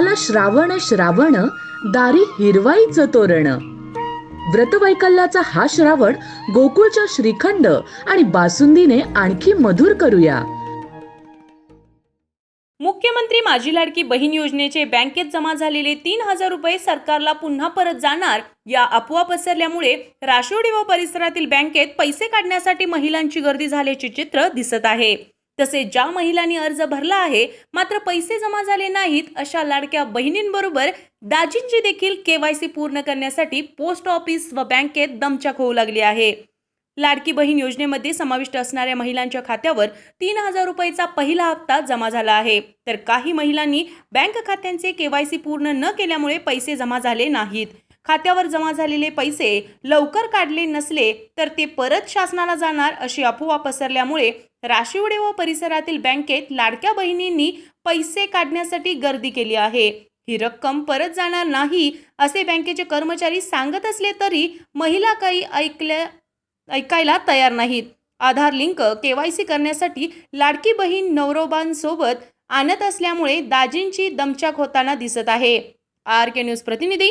आला श्रावण श्रावण दारी हिरवाईचं तोरण. व्रतवैकल्याचा हा श्रावण गोकुळच्या श्रीखंड आणि बासुंदीने आणखी मधुर करूया. मुख्यमंत्री माझी लाडकी बहीण योजनेचे बँकेत जमा झालेले तीन हजार रुपये सरकारला पुन्हा परत जाणार या अफवा पसरल्यामुळे राशिवडी व परिसरातील बँकेत पैसे काढण्यासाठी महिलांची गर्दी झाल्याचे चित्र दिसत आहे. तसे ज्या महिलांनी अर्ज भरला आहे मात्र पैसे जमा झाले नाहीत अशा लाडक्या बहिणींबरोबर दाजींची देखील केवायसी पूर्ण करण्यासाठी पोस्ट ऑफिस व बँकेत दमछाक होऊ लागली आहे. लाडकी बहीण योजनेमध्ये समाविष्ट असणाऱ्या महिलांच्या खात्यावर तीन हजार रुपयेचा पहिला हप्ता जमा झाला आहे. तर काही महिलांनी बँक खात्यांचे केवायसी पूर्ण न केल्यामुळे पैसे जमा झाले नाहीत. खात्यावर जमा झालेले पैसे लवकर काढले नसले तर ते परत शासनाला जाणार अशी अफवा पसरल्यामुळे राशिवडे व परिसरातील बँकेत लाडक्या बहिणींनी पैसे काढण्यासाठी गर्दी केली आहे. ही रक्कम परत जाणार नाही असे बँकेचे कर्मचारी सांगत असले तरी महिला काही ऐकल्या ऐकायला तयार नाहीत. आधार लिंक केवायसी करण्यासाठी लाडकी बहीण नवरोबांसोबत आणत असल्यामुळे दाजींची दमछाक होताना दिसत आहे. आर के न्यूज प्रतिनिधी